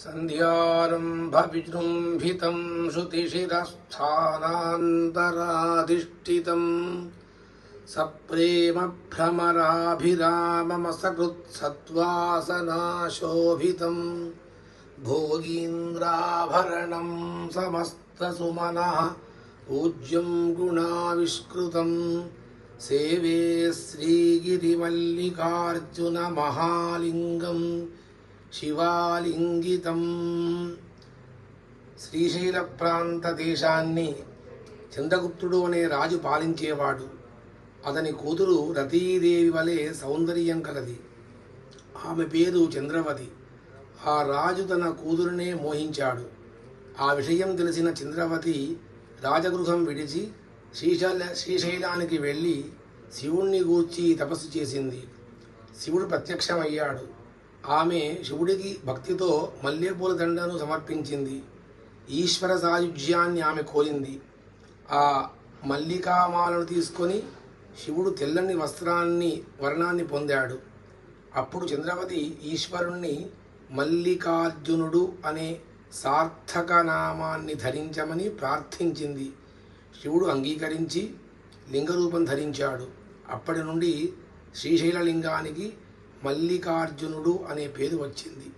सन्ध्यारम्भविजृम्भितं श्रुतिशिरस्थानान्तराधिष्ठितम् सप्रेमभ्रमराभिराममसकृत्सत्त्वासनाशोभितं भोगीन्द्राभरणं समस्तसुमनः पूज्यं गुणाविष्कृतं सेवे श्रीगिरिमल्लिकार्जुनमहालिङ्गं శివాలింగితం. శ్రీశైల ప్రాంత దేశాన్ని చంద్రగుప్తుడు అనే రాజు పాలించేవాడు. అతని కూతురు రతీదేవి వలె సౌందర్యం కలది. ఆమె పేరు చంద్రవతి. ఆ రాజు తన కూతురునే మోహించాడు. ఆ విషయం తెలిసిన చంద్రవతి రాజగృహం విడిచి శ్రీశైల శ్రీశైలానికి వెళ్ళి శివుణ్ణి గూర్చి తపస్సు చేసింది. శివుడు ప్రత్యక్షమయ్యాడు. ఆమె శివుడికి భక్తితో మల్లెపూల దండను సమర్పించింది. ఈశ్వర సాయుధ్యాన్ని ఆమె కోరింది. ఆ మల్లికామాలను తీసుకొని శివుడు తెల్లని వస్త్రాన్ని వర్ణాన్ని పొందాడు. అప్పుడు చంద్రవతి ఈశ్వరుణ్ణి మల్లికార్జునుడు అనే సార్థక నామాన్ని ధరించమని ప్రార్థించింది. శివుడు అంగీకరించి లింగరూపం ధరించాడు. అప్పటి నుండి శ్రీశైల లింగానికి మల్లికార్జునుడు అనే పేరు వచ్చింది.